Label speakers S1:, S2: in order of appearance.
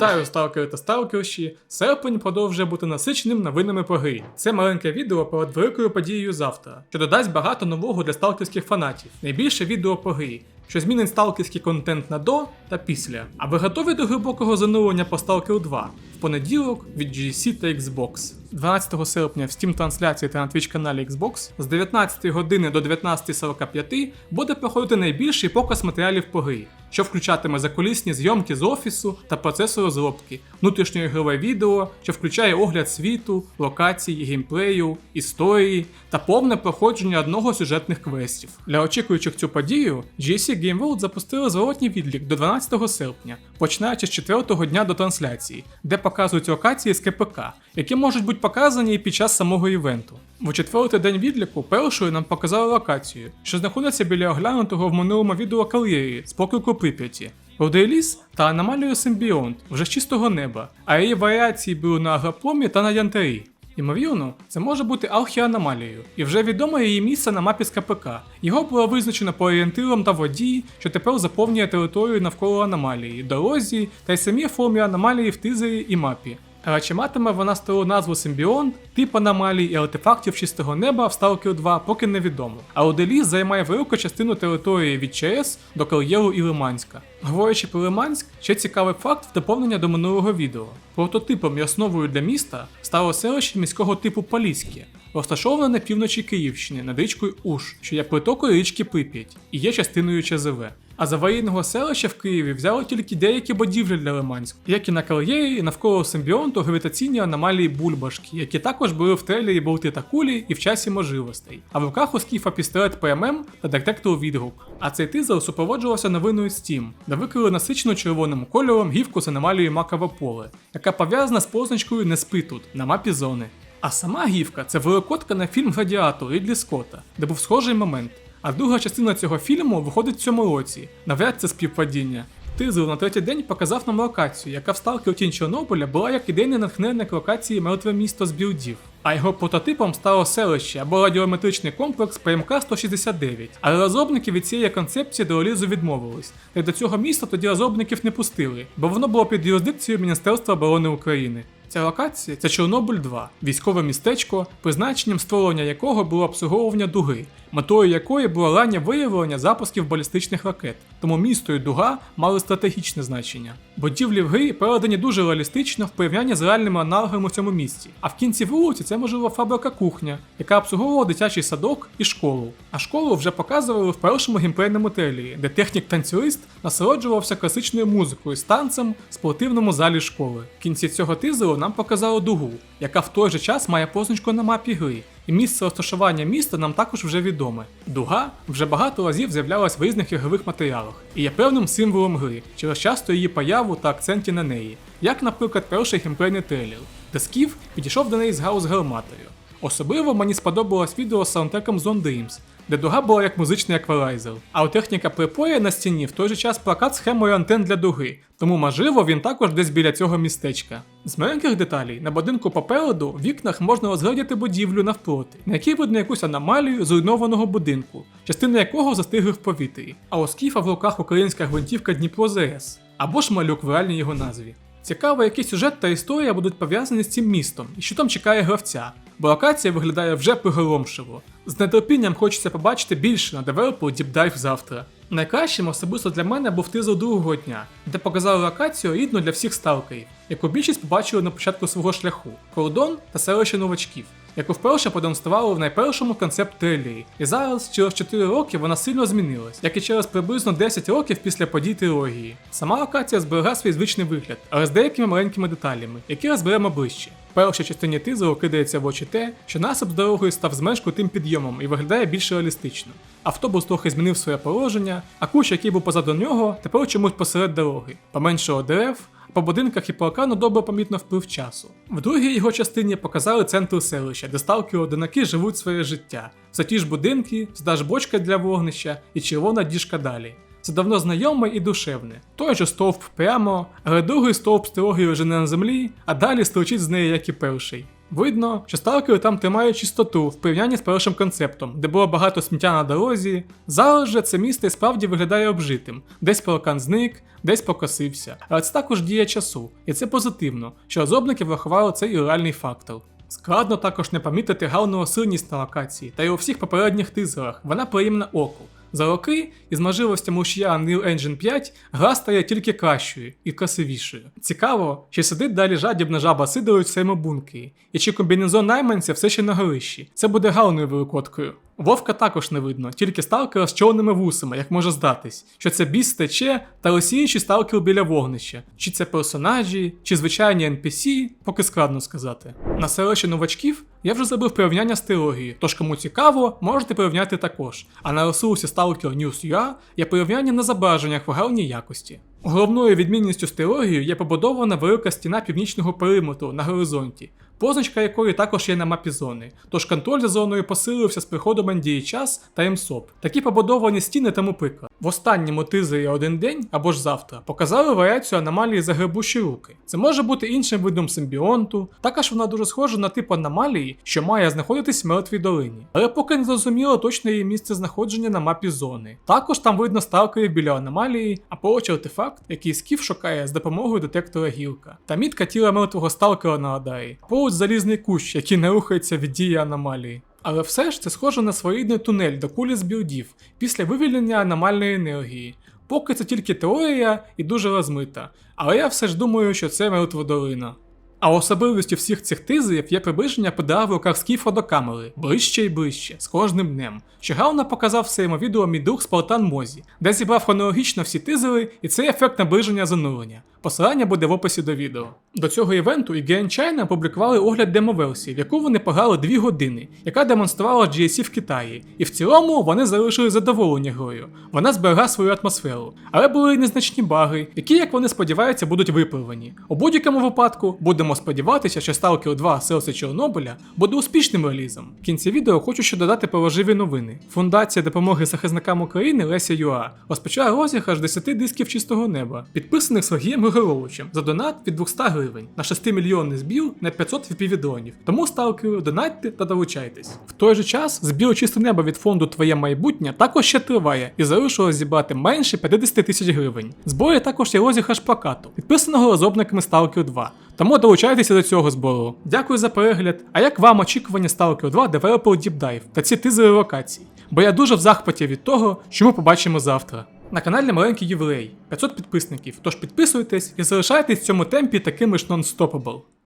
S1: Вітаю, сталкери та сталкерші! Серпень продовжує бути насиченим новинами по грі. Це маленьке відео перед великою подією завтра, що додасть багато нового для сталкерських фанатів. Найбільше відео по грі, що змінить сталкерський контент на до та після. А ви готові до глибокого занурення по Stalker 2 в понеділок від GC та Xbox? 12 серпня в Steam трансляції та на Twitch каналі Xbox з 19 години до 19.45 буде проходити найбільший показ матеріалів по грі, що включатиме закулісні зйомки з офісу та процесу розробки, внутрішньоігрове відео, що включає огляд світу, локацій, геймплею, історії та повне проходження одного сюжетних квестів. Для очікуючих цю подію GSC Game World запустили зворотній відлік до 12 серпня, починаючи з 4-го дня до трансляції, де показують локації з КПК, які можуть бути показані і під час самого івенту. У четвертий день відліку першою нам показали локацію, що знаходиться біля оглянутого в минулому відео калєрії з поклику Прип'яті. Рудий та аномалію Симбіонт вже з чистого неба, а її варіації були на агропромі та на янтарі. Ймовірно, це може бути архіаномалією, і вже відомо її місце на мапі з КПК. Його було визначено по орієнтирам та воді, що тепер заповнює територію навколо аномалії, дорозі та й самій формі аномалії в тизері і мапі. Але чи матиме вона стару назву Симбіон, тип аномалій і артефактів чистого неба в Stalker 2 поки невідомо. А Оделіс займає велику частину території від ЧС до кар'єру і Лиманська. Говорячи про Лиманськ, ще цікавий факт в доповнення до минулого відео. Прототипом і основою для міста стало селище міського типу Поліське, розташоване на півночі Київщини над річкою Уш, що є притокою річки Прип'ять і є частиною ЧЗВ. А з аварійного селища в Києві взяли тільки деякі будівлі для Лиманську, як і на кар'єрі навколо симбіонту гравітаційні аномалії бульбашки, які також були в трейлері болти та кулі і в часі можливостей. А в руках у скіфа пістолет ПММ та детектор відгук. А цей тизер супроводжувався новиною Steam, де викрили насичену червоним кольором гівку з аномалією Макове поле, яка пов'язана з позначкою Не спи тут на мапі зони. А сама гівка це великодка на фільм Гладіатор Рідлі Скотта, де був схожий момент. А друга частина цього фільму виходить в цьому році. Навряд це співпадіння. Тизер на третій день показав нам локацію, яка в Сталкер Тінь Чорнобиля була як ідейний натхненник локації Мертве місто з білдів. А його прототипом стало селище або радіометричний комплекс ПМК 169. Але розробники від цієї концепції до релізу відмовились, та й до цього міста тоді розробників не пустили, бо воно було під юрисдикцією Міністерства оборони України. Ця локація це Чорнобиль 2, військове містечко, призначенням створення якого було обслуговування дуги, метою якої було раннє виявлення запусків балістичних ракет. Тому місто і дуга мали стратегічне значення. Будівлі в грі передані дуже реалістично в порівнянні з реальними аналогами в цьому місті. А в кінці вулиці це можливо фабрика кухня, яка обслуговувала дитячий садок і школу. А школу вже показували в першому геймплейному трейлері, де технік-танцюрист насолоджувався класичною музикою з танцем в спортивному залі школи. В кінці цього тизеру нам показали дугу, яка в той же час має позначку на мапі гри. І місце розташування міста нам також вже відоме. Дуга вже багато разів з'являлась в різних ігрових матеріалах і є певним символом гри через часто її появу та акценті на неї, як, наприклад, перший геймплейний трейлер, де Скіф підійшов до неї з гаус гарматою. Особливо мені сподобалось відео з саундтреком Zone Dreams, де дуга була як музичний еквалайзер. А у техніка припоя на стіні в той же час плакат схемою антен для дуги, тому можливо він також десь біля цього містечка. З маленьких деталей на будинку попереду в вікнах можна розглядіти будівлю навпроти, на якій видно якусь аномалію зруйнованого будинку, частина якого застигли в повітрі. А у скіфа в руках українська гвинтівка Дніпро ЗС або ж малюк в реальній його назві. Цікаво, який сюжет та історія будуть пов'язані з цим містом і що там чекає гравця, бо локація виглядає вже приголомшиво. З нетерпінням хочеться побачити більше на девелопу Deep Dive завтра. Найкращим особисто для мене був тизер другого дня, де показали локацію рідну для всіх сталкерів, яку більшість побачили на початку свого шляху кордон та селище новачків, яку вперше продемонстрували в найпершому концепт трейлері. І зараз, через 4 роки, вона сильно змінилась, як і через приблизно 10 років після подій трилогії. Сама локація зберегла свій звичний вигляд, але з деякими маленькими деталями, які розберемо ближче. В першій частині тизеру кидається в очі те, що насип з дорогою став зменш крутим підйомом і виглядає більш реалістично. Автобус трохи змінив своє положення, а кущ, який був позаду нього, тепер чомусь посеред дороги, поменшало дерев. По будинках і по екрану добре помітно вплив часу. В другій його частині показали центр селища, де сталкери одинаки живуть своє життя. Це ті ж будинки, здаж бочка для вогнища і червона діжка далі. Це давно знайоме і душевне. Той же стовп прямо, але другий стовп з трилогії вже не на землі, а далі строчить з неї, як і перший. Видно, що сталкери там тримають чистоту в порівнянні з першим концептом, де було багато сміття на дорозі. Зараз же це місто і справді виглядає обжитим. Десь пеликан зник, десь покосився. Але це також дія часу, і це позитивно, що розробники врахували цей реальний фактор. Складно також не помітити гарну осильність на локації, та й у всіх попередніх тизерах вона приємна оку. За роки, із можливостями ушія Unreal Engine 5, гра стає тільки кращою і красивішою. Цікаво, чи сидить далі жадібна жаба Сидорович в своєму бункері, і чи комбінезон найманця все ще на горищі. Це буде гарною великодкою. Вовка також не видно, тільки сталкера з чорними вусами, як може здатись, що це біс тече та розсіючий сталкер біля вогнища. Чи це персонажі, чи звичайні NPC, поки складно сказати. На селище новачків я вже зробив порівняння з трилогією, тож кому цікаво, можете порівняти також. А на ресурсі Stalker News.ua є порівняння на зображеннях в гарній якості. Головною відмінністю з трилогією є побудована велика стіна північного периметру на горизонті, позначка якої також є на мапі зони, тож контроль за зоною посилився з приходом NDA час та МСОП. Такі побудовані стіни тому приклад. В останньому тизері один день або ж завтра показали варіацію аномалії за грибущі руки. Це може бути іншим видом симбіонту, також вона дуже схожа на тип аномалії, що має знаходитись в мертвій долині. Але поки не зрозуміло точне її місце знаходження на мапі зони. Також там видно сталкерів біля аномалії, а поруч артефакт, який скіф шукає з допомогою детектора гілка. Та мітка тіла мертвого сталкера на нагадає. Поруч залізний кущ, який не рухається від дії аномалії. Але все ж це схоже на своєрідний тунель до кулі з білдів після вивільнення аномальної енергії. Поки це тільки теорія і дуже розмита, але я все ж думаю, що це мертва долина. А особливістю всіх цих тизерів є приближення ПДА в руках скіфа до камери, ближче і ближче, з кожним днем. Що Гауна показав в своєму відео мій друг Спартан Мозі, де зібрав хронологічно всі тизери, і це ефект наближення занурення. Посилання буде в описі до відео. До цього івенту Game China опублікували огляд демоверсії, в яку вони пограли 2 години, яка демонструвала GSC в Китаї. І в цілому вони залишили задоволені грою. Вона зберегла свою атмосферу. Але були незначні баги, які, як вони сподіваються, будуть виправлені. У будь-якому випадку будемо сподіватися, що Stalker 2 Селси Чорнобиля буде успішним релізом. В кінці відео хочу ще додати положиві новини. Фундація допомоги захисникам України Леся Юа розпочала розіграш 10 дисків чистого неба, підписаних Сергієм Григоровичем за донат від 200 гривень на 6 мільйонний збір на 500 віпівідронів. Тому сталкеру донатьте та долучайтесь. В той же час збір чисте небо від фонду Твоє майбутнє також ще триває і залишилось зібрати менше 50 тисяч гривень. Зборі також є розіграш плакату, підписаного розробниками Stalker 2. Тому долучайтеся до цього збору. Дякую за перегляд. А як вам очікування Stalker 2 Developer Deep Dive та ці тизери локацій? Бо я дуже в захваті від того, що ми побачимо завтра. На каналі маленький ювілей 500 підписників, тож підписуйтесь і залишайтесь в цьому темпі такими ж нон-стопабл.